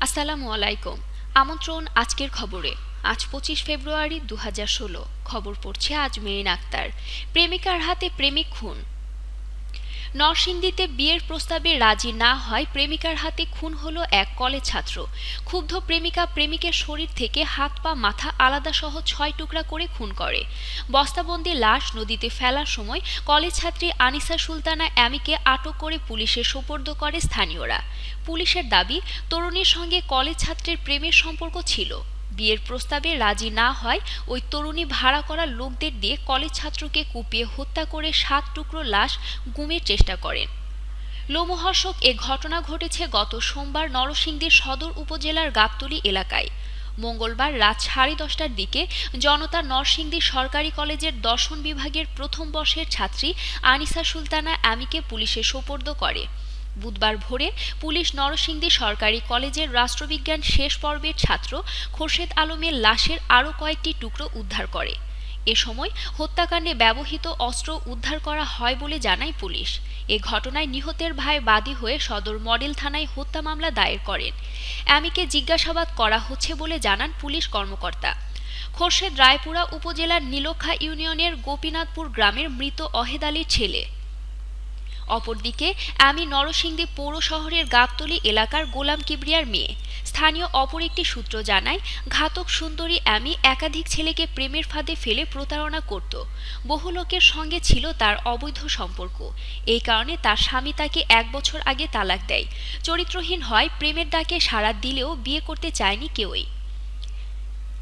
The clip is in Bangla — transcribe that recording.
আসসালামু আলাইকুম। আমন্ত্রণ আজকের খবরে। আজ পঁচিশ ফেব্রুয়ারি দু হাজার ষোলো। খবর পড়ছে আজ মেরিন আক্তার। প্রেমিকার হাতে প্রেমিক খুন। নরসিংদীতে বিয়ের প্রস্তাবে রাজি না হয় প্রেমিকার হাতে খুন হলো এক কলেজ ছাত্র। ক্ষুব্ধ প্রেমিকা প্রেমিকের শরীর থেকে হাত পা, মাথা আলাদা সহ ছয় টুকরা করে খুন করে। বস্তাবন্দি লাশ নদীতে ফেলার সময় কলেজ ছাত্রী আনিসা সুলতানা অ্যামিকে আটক করে পুলিশে সোপর্দ করে স্থানীয়রা। পুলিশের দাবি, তরুণীর সঙ্গে কলেজ ছাত্রের প্রেমের সম্পর্ক ছিল। বিয়ের প্রস্তাবে রাজি না হয়, ওই তরুণী ভাড়া করা লোকদের দিয়ে কলেজ ছাত্রকে কুপিয়ে হত্যা করে সাত টুকরো লাশ গুমের চেষ্টা করেন। লোমহর্ষক এ ঘটনা ঘটেছে গত সোমবার নরসিংদীর সদর উপজেলার গাবতলী এলাকায়। মঙ্গলবার রাত সাড়ে দশটার দিকে জনতা নরসিংদী সরকারি কলেজের দর্শন বিভাগের প্রথম বর্ষের ছাত্রী আনিসা সুলতানা অ্যামিকে পুলিশে সোপর্দ করে। বুধবার ভোরে পুলিশ নরসিংদী সরকারি কলেজের রাষ্ট্রবিজ্ঞান শেষ পর্বের ছাত্র খোরশেদ আলমের লাশের আরও কয়েকটি টুকরো উদ্ধার করে। এ সময় হত্যাকাণ্ডে ব্যবহৃত অস্ত্র উদ্ধার করা হয় বলে জানায় পুলিশ। এ ঘটনায় নিহতের ভাই বাদী হয়ে সদর মডেল থানায় হত্যা মামলা দায়ের করেন। অ্যামিকে জিজ্ঞাসাবাদ করা হচ্ছে বলে জানান পুলিশ কর্মকর্তা। খোরশেদ রায়পুরা উপজেলার নীলক্ষা ইউনিয়নের গোপীনাথপুর গ্রামের মৃত অহেদ আলীর ছেলে। অপরদিকে, আমি নরসিংদী পৌর শহরের গাবতলী এলাকার গোলাম কিবরিয়ার মেয়ে। স্থানীয় অপর একটি সূত্র জানায়, ঘাতক সুন্দরী আমি একাধিক ছেলেকে প্রেমের ফাঁদে ফেলে প্রতারণা করত। বহু লোকের সঙ্গে ছিল তার অবৈধ সম্পর্ক। এই কারণে তার স্বামী তাকে এক বছর আগে তালাক দেয়। চরিত্রহীন হয়, প্রেমের ডাকে সাড়া দিলেও বিয়ে করতে চায়নি কেউই।